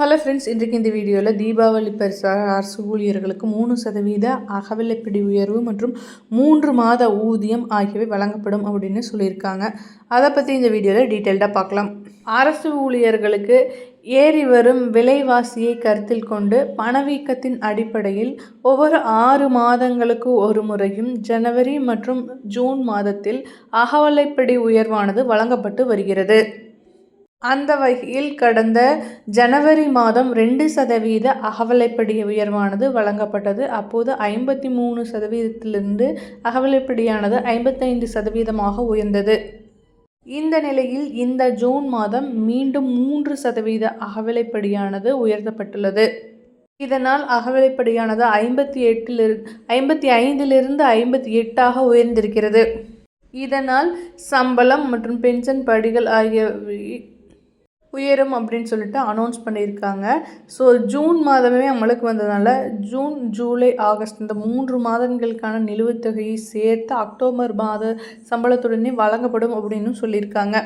Hello friends இன்றைக்கு இந்த வீடியோவில் தீபாவளி பரிசாக அரசு ஊழியர்களுக்கு மூணு சதவீத அகவிலைப்பிடி உயர்வு மற்றும் மூன்று மாத ஊதியம் ஆகியவை வழங்கப்படும் அப்படின்னு சொல்லியிருக்காங்க. அதை பற்றி இந்த வீடியோவில் டீட்டெயில்டாக பார்க்கலாம். அரசு ஊழியர்களுக்கு ஏறி வரும் விலைவாசியை கருத்தில் கொண்டு பணவீக்கத்தின் அடிப்படையில் ஒவ்வொரு ஆறு மாதங்களுக்கு ஒரு முறையும் ஜனவரி மற்றும் ஜூன் மாதத்தில் அகவலைப்படி உயர்வானது வழங்கப்பட்டு வருகிறது. அந்த வகையில் கடந்த ஜனவரி மாதம் ரெண்டு சதவீத அகவலைப்படி உயர்வானது வழங்கப்பட்டது. அப்போது ஐம்பத்தி மூணு சதவீதத்திலிருந்து அகவலைப்படியானது ஐம்பத்தைந்து சதவீதமாக உயர்ந்தது. இந்த நிலையில் இந்த ஜூன் மாதம் மீண்டும் மூன்று சதவீத அகவிலைப்படியானது உயர்த்தப்பட்டுள்ளது. இதனால் அகவிலைப்படியானது ஐம்பத்தி எட்டிலிருந்து ஐம்பத்தி ஐந்திலிருந்து ஐம்பத்தி எட்டாக உயர்ந்திருக்கிறது. இதனால் சம்பளம் மற்றும் பென்ஷன் படிகள் ஆகியவை உயரும் அப்படின்னு சொல்லிட்டு அனௌன்ஸ் பண்ணியிருக்காங்க. ஸோ ஜூன் மாதமே அமலுக்கு வந்ததுனால ஜூன் ஜூலை ஆகஸ்ட் இந்த மூன்று மாதங்களுக்கான நிலுவைத் தொகையை சேர்த்து அக்டோபர் மாத சம்பளத்துடனே வழங்கப்படும் அப்படின்னு சொல்லியிருக்காங்க.